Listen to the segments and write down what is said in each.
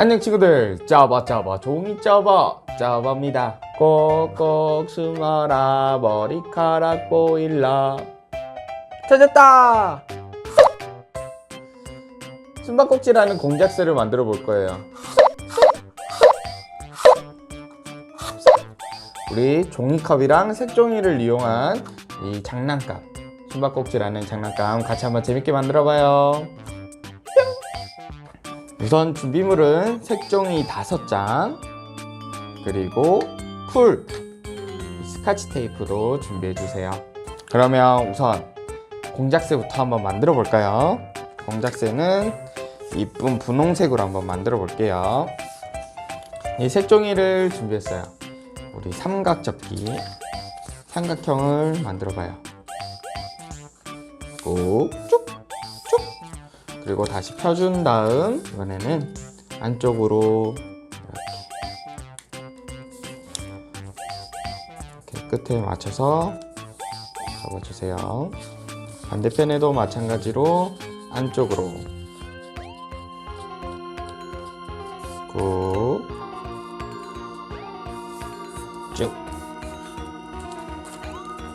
안녕 친구들. 짜바 짜바. 종이 짜바. 짜바입니다. 꼭꼭 숨어라. 머리카락 보일라. 찾았다. 숨바꼭질하는 공작새를 만들어 볼 거예요. 우리 종이컵이랑 색종이를 이용한 이 장난감 숨바꼭질하는 장난감 같이 한번 재밌게 만들어 봐요. 우선 준비물은 색종이 다섯 장 그리고 풀 스카치 테이프도 준비해 주세요. 그러면 우선 공작새부터 한번 만들어 볼까요? 공작새는 이쁜 분홍색으로 한번 만들어 볼게요. 이 색종이를 준비했어요. 우리 삼각 접기 삼각형을 만들어 봐요. 꾹쭉 그리고 다시 펴준 다음 이번에는 안쪽으로 이렇게, 이렇게 끝에 맞춰서 접어주세요. 반대편에도 마찬가지로 안쪽으로 꾹 쭉.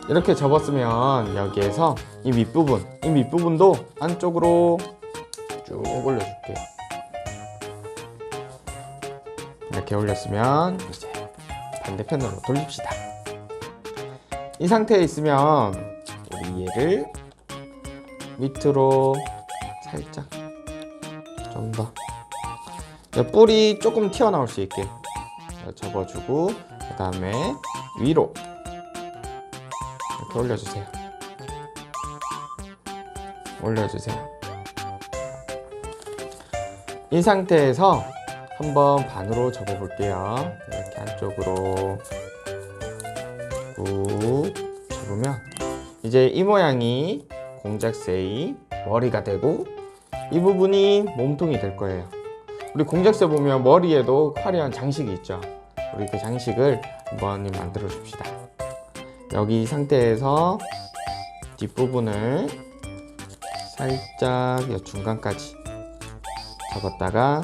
이렇게 접었으면 여기에서 이 밑부분, 이 밑부분도 안쪽으로 쭉 올려줄게요. 이렇게 올렸으면 이제 반대편으로 돌립시다. 이 상태에 있으면 우리 얘를 밑으로 살짝 좀 더. 뿔이 조금 튀어나올 수 있게 접어주고 그 다음에 위로 이렇게 올려주세요. 올려주세요. 이 상태에서 한번 반으로 접어 볼게요. 이렇게 한쪽으로 꾹 접으면 이제 이 모양이 공작새의 머리가 되고 이 부분이 몸통이 될 거예요. 우리 공작새 보면 머리에도 화려한 장식이 있죠. 우리 그 장식을 한번 만들어 줍시다. 여기 이 상태에서 뒷부분을 살짝 이 중간까지 접었다가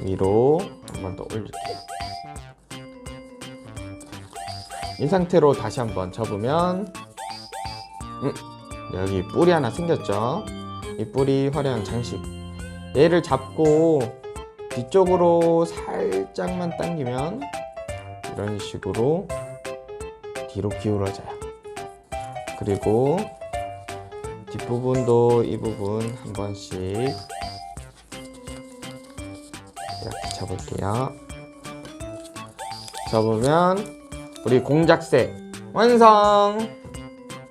위로 한 번 더 올릴게요. 이 상태로 다시 한번 접으면 음, 여기 뿔이 하나 생겼죠? 이 뿔이 화려한 장식. 얘를 잡고 뒤쪽으로 살짝만 당기면 이런 식으로 뒤로 기울어져요. 그리고 뒷부분도 이 부분 한 번씩 이렇게 접을게요. 접으면 우리 공작새 완성!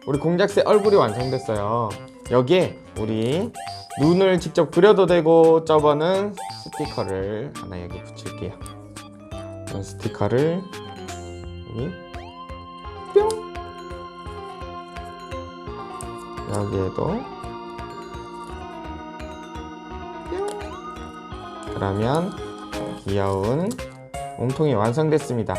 우리 공작새 얼굴이 완성됐어요. 여기에 우리 눈을 직접 그려도 되고 저번은 스티커를 하나 여기 붙일게요. 이런 스티커를 여기 뿅! 여기에도 뿅! 그러면 귀여운 몸통이 완성됐습니다.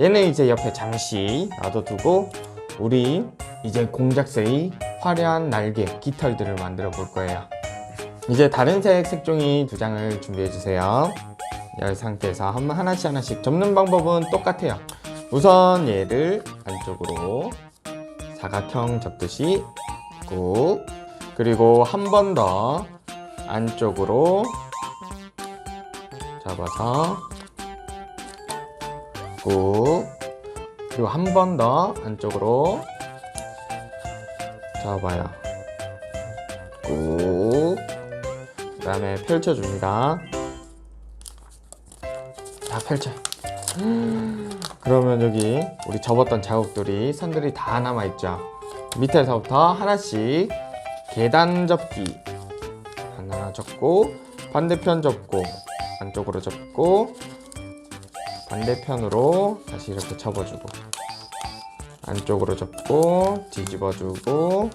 얘는 이제 옆에 잠시 놔둬두고 우리 이제 공작새의 화려한 날개 깃털들을 만들어 볼 거예요. 이제 다른 색 색종이 두 장을 준비해 주세요. 이 상태에서 한 하나씩 하나씩 접는 방법은 똑같아요. 우선 얘를 안쪽으로 사각형 접듯이 꾹 그리고 한 번 더 안쪽으로 잡아서 꾹 그리고 한 번 더 안쪽으로 잡아요. 꾹. 그 다음에 펼쳐줍니다. 다 펼쳐요 그러면 여기 우리 접었던 자국들이 선들이 다 남아있죠? 밑에서부터 하나씩 계단 접기. 하나 접고 반대편 접고 안쪽으로 접고 반대편으로 다시 이렇게 접어주고 안쪽으로 접고 뒤집어주고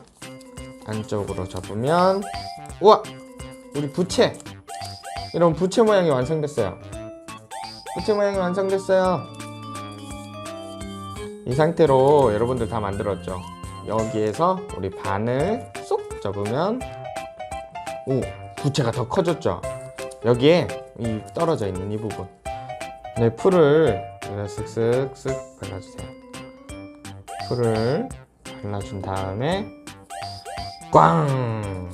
안쪽으로 접으면 우와 우리 부채 이런 부채 모양이 완성됐어요 부채 모양이 완성됐어요 이 상태로 여러분들 다 만들었죠 여기에서 우리 반을 쏙 접으면 오 부채가 더 커졌죠. 여기에 이 떨어져 있는 이 부분. 네, 풀을 쓱쓱쓱 발라주세요. 풀을 발라준 다음에 꽝!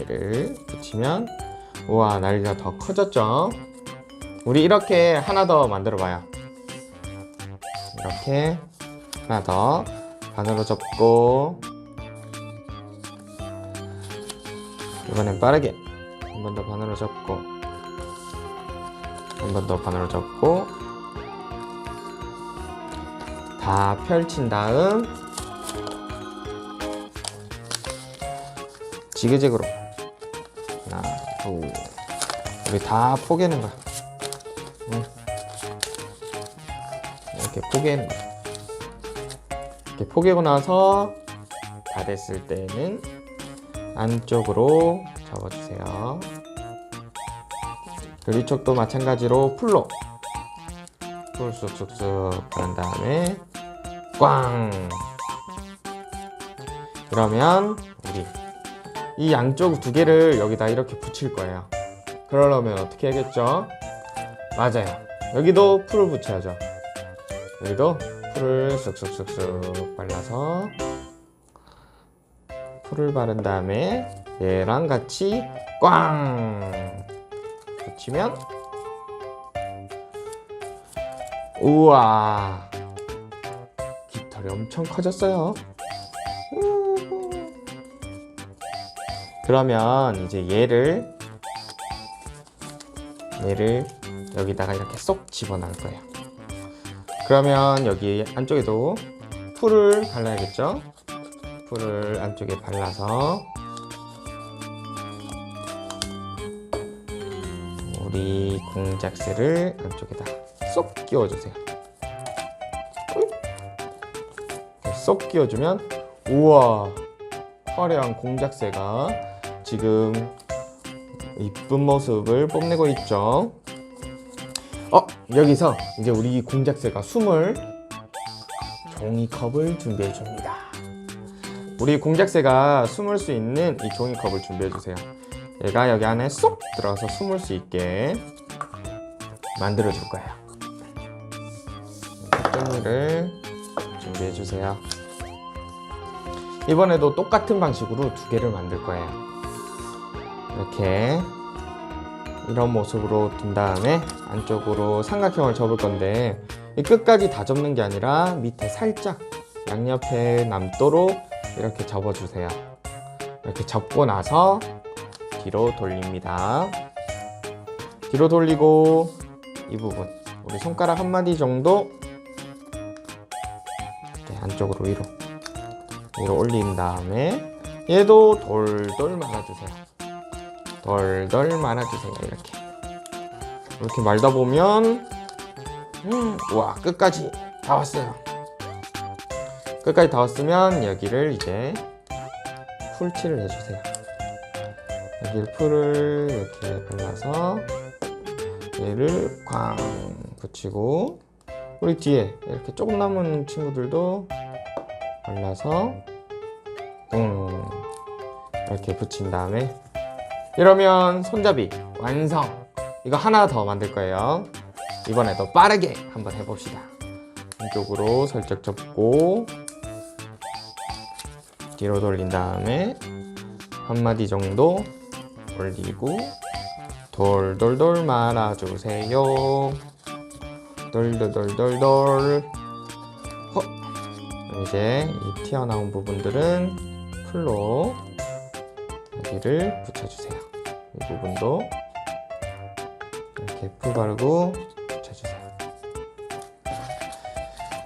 얘를 붙이면 우와 날개가 더 커졌죠? 우리 이렇게 하나 더 만들어 봐요. 이렇게 하나 더 반으로 접고 이번엔 빠르게 한 번 더 반으로 접고 한 번 더 반으로 접고 다 펼친 다음 지그재그로 하나 둘 우리 다 포개는 거야 응. 이렇게 포개는 거야 이렇게 포개고 나서 다 됐을 때는 안쪽으로 접어주세요. 그리고 이쪽도 마찬가지로 풀로 풀 쑥쑥쑥 바른 다음에 꽝 그러면 우리 이 양쪽 두 개를 여기다 이렇게 붙일 거예요. 그러려면 어떻게 해야겠죠? 맞아요. 여기도 풀을 붙여야죠. 여기도 풀을 쑥쑥쑥쑥 발라서 풀을 바른 다음에 얘랑 같이 꽝 붙이면 우와 깃 털이 엄청 커졌어요. 그러면 이제 얘를 얘를 여기다가 이렇게 쏙 집어넣을 거예요. 그러면 여기 안쪽에도 풀을 발라야겠죠? 풀을 안쪽에 발라서 우리 공작새를 안쪽에다 쏙 끼워주세요. 쏙 끼워주면 우와 화려한 공작새가 지금 이쁜 모습을 뽐내고 있죠. 어 여기서 이제 우리 공작새가 숨을 종이컵을 준비해 줍니다. 우리 공작새가 숨을 수 있는 이 종이컵을 준비해 주세요. 얘가 여기 안에 쏙 들어가서 숨을 수 있게 만들어 줄 거예요. 종이를 준비해 주세요. 이번에도 똑같은 방식으로 두 개를 만들 거예요. 이렇게 이런 모습으로 둔 다음에 안쪽으로 삼각형을 접을 건데 이 끝까지 다 접는 게 아니라 밑에 살짝 양옆에 남도록 이렇게 접어주세요. 이렇게 접고 나서 뒤로 돌립니다. 뒤로 돌리고 이 부분 우리 손가락 한 마디 정도 이렇게 안쪽으로 위로 위로 올린 다음에 얘도 돌돌 말아주세요. 돌돌 말아주세요. 이렇게 이렇게 말다 보면 음, 와 끝까지 다 왔어요. 끝까지 다 왔으면 여기를 이제 풀칠을 해주세요. 여기 풀을 이렇게 발라서 얘를 꽝 붙이고 우리 뒤에 이렇게 조금 남은 친구들도 발라서 음 이렇게 붙인 다음에 이러면 손잡이 완성! 이거 하나 더 만들 거예요. 이번에도 빠르게 한번 해봅시다. 한쪽으로 살짝 접고 뒤로 돌린 다음에 한 마디 정도 올리고 돌돌돌 말아주세요. 돌돌돌돌돌. 허. 이제 이 튀어나온 부분들은 풀로 여기를 붙여주세요. 이 부분도 이렇게 풀 바르고 붙여주세요.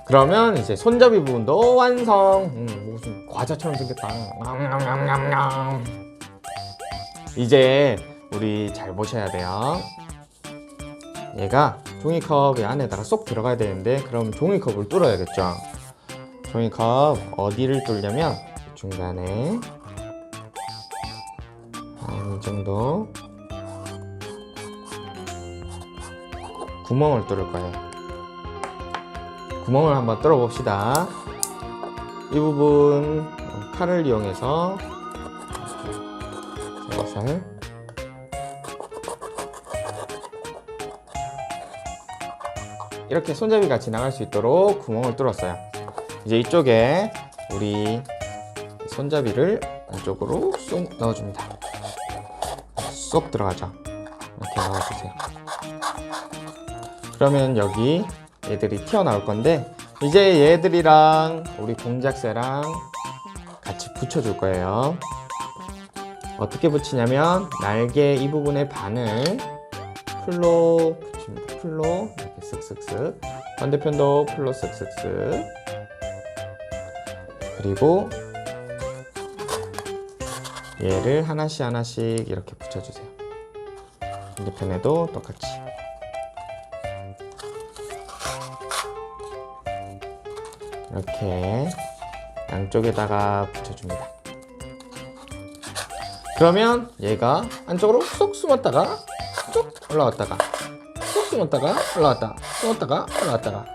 그러면 이제 손잡이 부분도 완성. 음, 무슨 과자처럼 생겼다. 이제 우리 잘 보셔야 돼요. 얘가 종이컵 안에다가 쏙 들어가야 되는데 그럼 종이컵을 뚫어야겠죠. 종이컵 어디를 뚫려면 중간에 한 이 정도 구멍을 뚫을 거예요. 구멍을 한번 뚫어 봅시다. 이 부분 칼을 이용해서 이것을 이렇게 손잡이가 지나갈 수 있도록 구멍을 뚫었어요. 이제 이쪽에 우리 손잡이를 안쪽으로 쏙 넣어줍니다. 쏙 들어가죠. 이렇게 넣어주세요. 그러면 여기 얘들이 튀어나올 건데 이제 얘들이랑 우리 공작새랑 같이 붙여줄 거예요. 어떻게 붙이냐면 날개 이 부분의 반을 풀로 붙입니다. 풀로 이렇게 쓱쓱쓱 반대편도 풀로 쓱쓱쓱 그리고 얘를 하나씩 하나씩 이렇게 붙여주세요. 반대편에도 똑같이 이렇게 양쪽에다가 붙여줍니다. 그러면 얘가 안쪽으로 쏙 숨었다가 쏙 올라왔다가 쏙 숨었다가 올라왔다 숨었다가 올라왔다가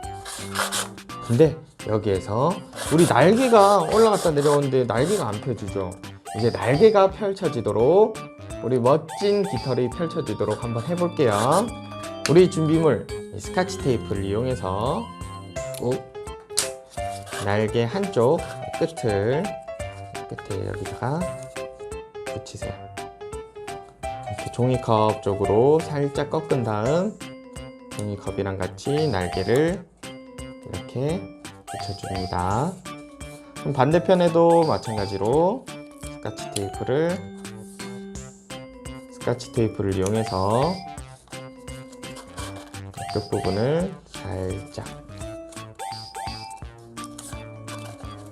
근데 여기에서 우리 날개가 올라갔다 내려오는데 날개가 안 펴지죠 이제 날개가 펼쳐지도록 우리 멋진 깃털이 펼쳐지도록 한번 해볼게요 우리 준비물 이 스카치 테이프를 이용해서 꼭 날개 한쪽 끝을 끝에 여기다가 붙이세요. 이렇게 종이컵 쪽으로 살짝 꺾은 다음 종이컵이랑 같이 날개를 이렇게 붙여줍니다. 그럼 반대편에도 마찬가지로 스카치 테이프를 스카치 테이프를 이용해서 끝 부분을 살짝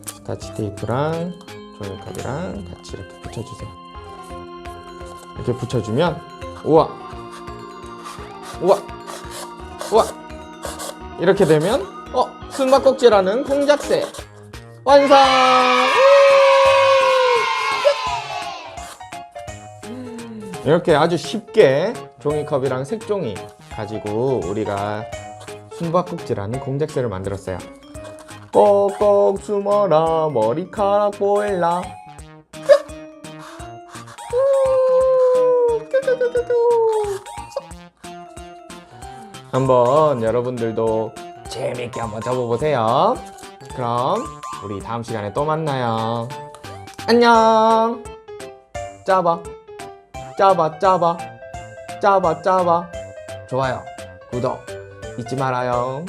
스카치 테이프랑 종이컵이랑 같이 이렇게 붙여주세요. 이렇게 붙여주면 우와 우와 우와 이렇게 되면 어 숨바꼭질하는 공작새 완성 이렇게 아주 쉽게 종이컵이랑 색종이 가지고 우리가 숨바꼭질하는 공작새를 만들었어요. 꼭꼭 숨어라 머리카락 보일라 한번 여러분들도 재밌게 한번 접어보세요. 그럼 우리 다음 시간에 또 만나요. 안녕. 짜봐. 짜봐 짜봐. 짜봐 짜봐. 좋아요 구독 잊지 말아요